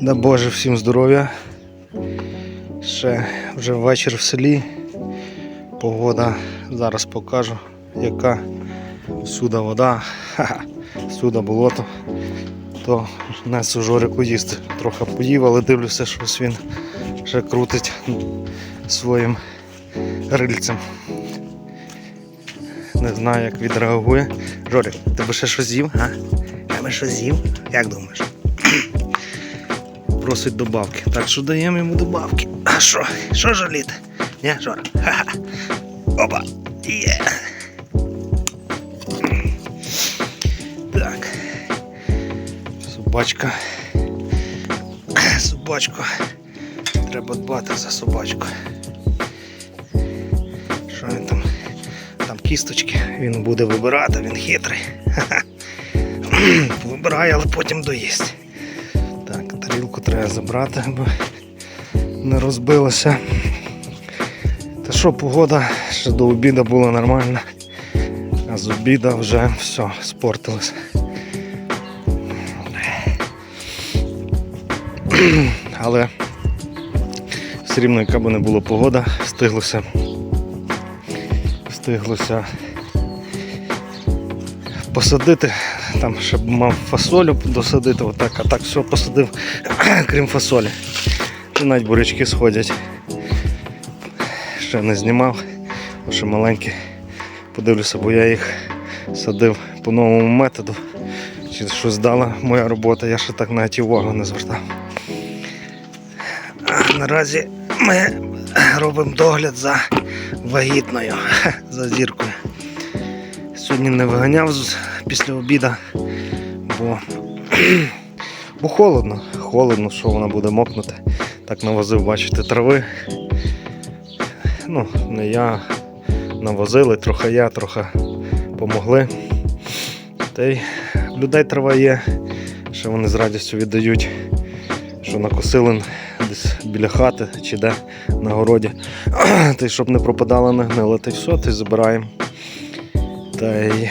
Да Боже, всім здоров'я. Ще вже вечір в селі. Погода зараз покажу, яка всюди вода, всюди болото. То несу Жорику їсти. Трохи поїв, але дивлюся, щось він ще крутить своїм рильцем. Не знаю, як відреагує. Жорик, ти би ще щось з'їв? А? Я би щось з'їв? Як думаєш? Просить добавки. Так що даємо йому добавки. А що? Що жаліти? Ні, Жора? Ха-ха. Опа! Є! Так. Собачка. Собачку. Треба дбати за собачку. Що він там? Там кісточки, він буде вибирати, він хитрий. Ха-ха. Вибирає, але потім доїсть. Треба забрати, бо не розбилося. Та що, погода ще до обіду була нормальна, а з обіда вже все, спортилося. Але все рівно, яка б не була погода, встиглося. Встиглося посадити. Там ще б мав фасолю досадити, отак, а так все посадив, крім фасолі. І навіть бурячки сходять. Ще не знімав, ще маленькі. Подивлюся, бо я їх садив по новому методу. Чи щось дала моя робота, я ще так навіть увагу не звертав. Наразі ми робимо догляд за вагітною, за зіркою. Сьогодні не виганяв після обіду, бо, бо холодно. Холодно, що вона буде мокнути. Так навозив, бачите, трави. Ну, не я навозили, трохи я, трохи помогли. Та й людей трава є, що вони з радістю віддають, що накосили десь біля хати чи де на городі. Та й щоб не пропадала не гнила, та й все, й забираємо. Та й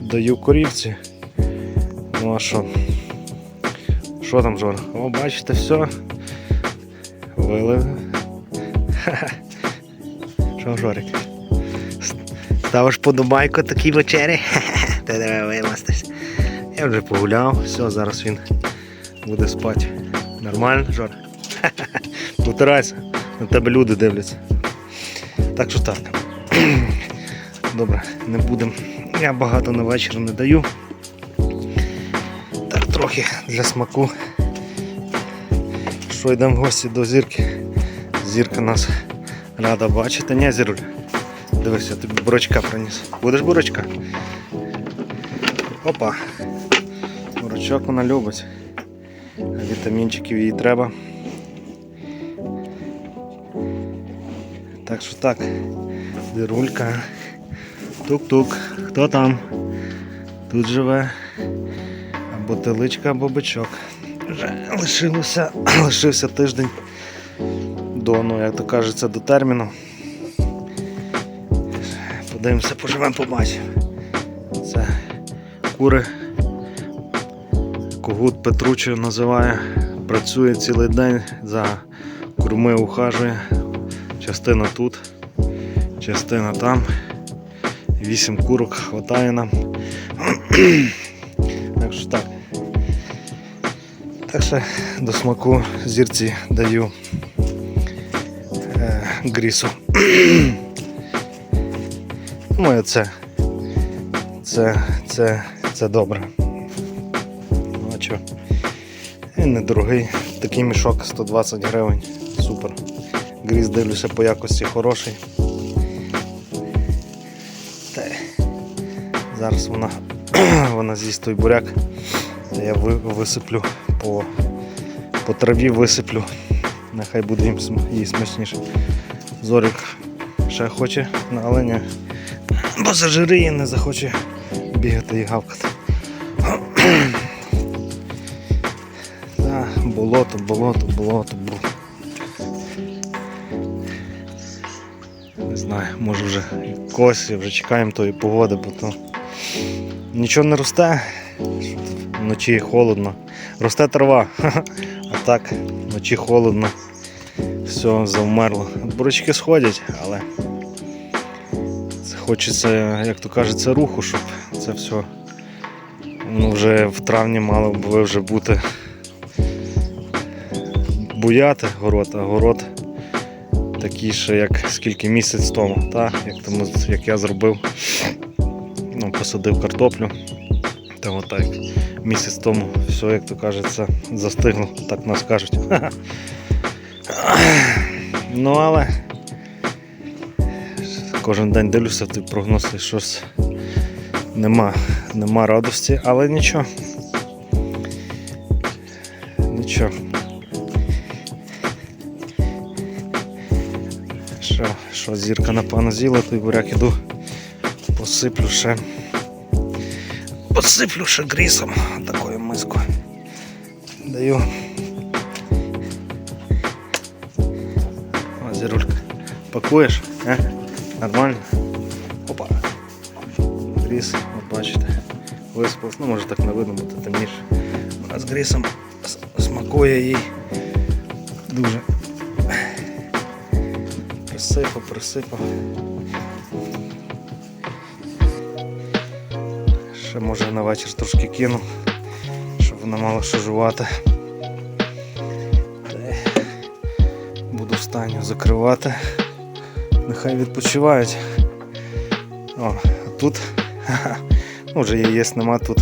даю корівці. Ну а що? Що там, Жора? О, бачите, все. Вилив. Що, Жорик? Ставиш подобайку такій вечері? Та давай вимастись. Я вже погуляв, все, зараз він буде спати. Нормально? Ха-ха. Потирайся, на тебе люди дивляться. Так що так. Добре, не будемо. Я багато на вечір не даю. Так, трохи для смаку. Що йдемо в гості до зірки. Зірка нас рада бачити. Ні, зіруль. Дивись, я тобі бурочка приніс. Будеш бурочка? Опа. Бурочок вона любить. Вітамінчиків їй треба. Так що так. Зірулька. Тук-тук. Хто там? Тут живе. Або теличка, або бичок. Лишилося, лишився тиждень до, ну, як то кажеться, до терміну. Подивимося, поживемо, побачимо. Це кури. Когут Петручо називає. Працює цілий день, за курми ухажує. Частина тут, частина там. Вісім курок хватає нам. так що так. Так що до смаку зірці даю е, грісу. Думаю, це, це, це, це добре. Ну а чо? Він недорогий. Такий мішок 120 гривень. Супер. Гріз дивлюся по якості хороший. Зараз вона, вона з'їсть той буряк. Я висиплю по, по траві висиплю. Нехай буде їм їй смачніше. Зорик ще хоче на оленя. Бо зажириє, не захоче бігати і гавкати. Та, болото, болото, болото, болото. Не знаю, може вже косі, вже чекаємо тої погоди, бо то нічого не росте. Вночі холодно. Росте трава, а так вночі холодно. Все завмерло. Бурочки сходять, але хочеться, як то кажеться, руху, щоб це все ну, вже в травні мало б вже бути буяти город, а город такий ще, як скільки місяць тому, та? Як, тому, як я зробив, ну, посадив картоплю. Та отак місяць тому все, як то кажеться, застигло, так нас кажуть. Ну але кожен день дивлюся, ти прогноз і щось нема, нема радості, але нічого. Нічого. Що, що зірка напевно з'їла, той буряк іду, посиплю ще. Посиплю ще грісом такою мискою. Даю. О, зірулька. Пакуєш? А? Нормально? Опа. Гріс, от бачите. Виспав. Ну може так не видно, бо темніше. А з грісом смакує їй дуже. Присипав, присипав. Ще може на вечір трошки кину, щоб вона мала що жувати. Буду встаню закривати. Нехай відпочивають. О, а тут ну, вже яєць нема тут.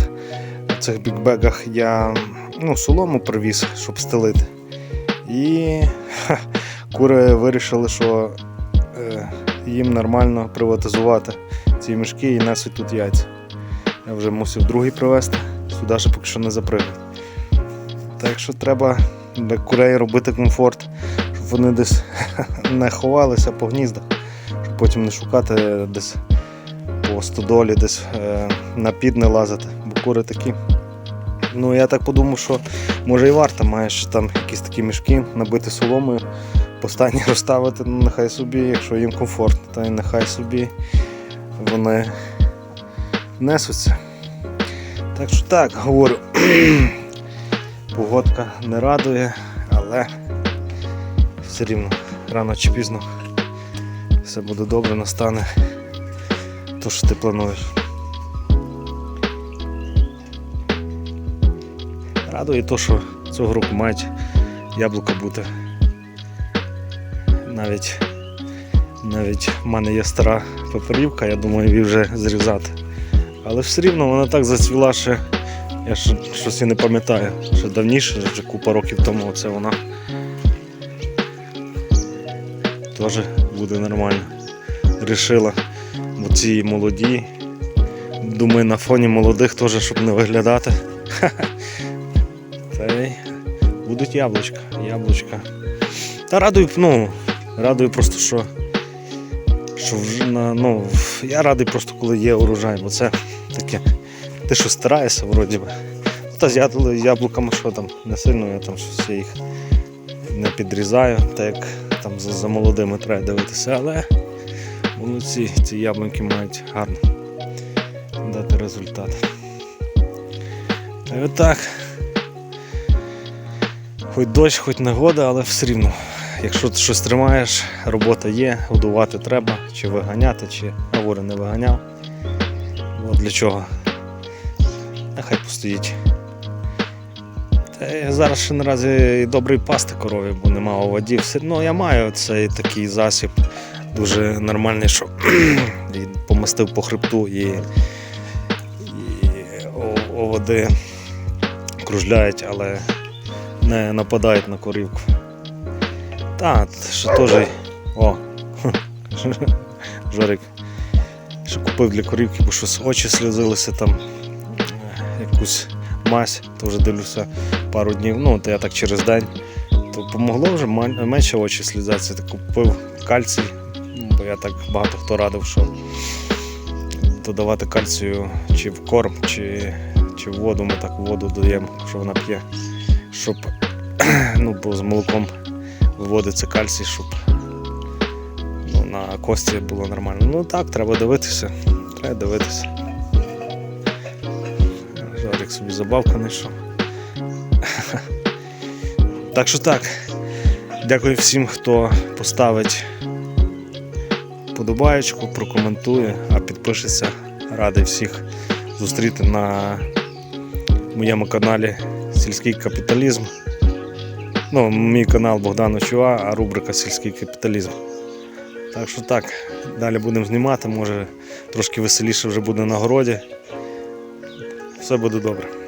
В цих бікбегах я ну, солому привіз, щоб стелити. І ха, кури вирішили, що е, їм нормально приватизувати ці мішки і несуть тут яйця. Я вже мусив другий привезти, сюди ще поки що не запригав. Так що треба для курей робити комфорт, щоб вони десь не ховалися по гніздах, щоб потім не шукати десь по стодолі, десь е, на під не лазити, бо кури такі. Ну я так подумав, що може і варто, маєш там якісь такі мішки, набити соломою, постані розставити, ну нехай собі, якщо їм комфортно, й нехай собі вони несуться. Так що так, говорю, погодка не радує, але все рівно рано чи пізно все буде добре, настане то, що ти плануєш. Радує то, що цього року мають яблука бути. Навіть навіть в мене є стара паперівка, я думаю, її вже зрізати. Але все рівно вона так зацвіла, що я ж щось і не пам'ятаю. Ще давніше, вже купа років тому оце вона теж буде нормально. Рішила, бо ці молоді. Думаю, на фоні молодих теж, щоб не виглядати. Та й будуть яблучка, яблучка. Та радую, ну, радую просто, що що вже ну, я радий просто, коли є урожай, бо це таке. Ти що стараєшся, вроді би. Ну, Та з яблуками що там, не сильно я там щось їх не підрізаю, так як там за, за молодими треба дивитися, але молодці, ці яблуньки мають гарно дати результат. Та й отак. Хоч дощ, хоч негода, але все рівно. Якщо ти щось тримаєш, робота є, годувати треба, чи виганяти, чи говорю, не виганяв. Для чого. Нехай постоїть. Та зараз ще наразі і добре і пасти корові, бо нема у воді. Все одно я маю цей такий засіб дуже нормальний, що і помастив по хребту і, і оводи кружляють, але не нападають на корівку. Та, ще теж. О! Жорик. Ще купив для корівки, бо щось очі сльозилися там. е, Якусь мазь, то вже дивлюся пару днів. Ну, то я так через день. То помогло вже менше очі слізатися. Так купив кальцій, бо я так багато хто радив, що додавати кальцію чи в корм, чи, чи в воду. Ми так воду даємо, що вона п'є, щоб ну, бо з молоком виводиться кальцій, щоб на кості було нормально. Ну так, треба дивитися. Треба дивитися. Жарик собі забавка знайшов. Так що так. Дякую всім, хто поставить подобаєчку, прокоментує, а підпишеться. Радий всіх зустріти на моєму каналі Сільський капіталізм. Ну, мій канал Богдан Очуа, а рубрика Сільський капіталізм. Так що так, далі будемо знімати, може трошки веселіше вже буде на городі. Все буде добре.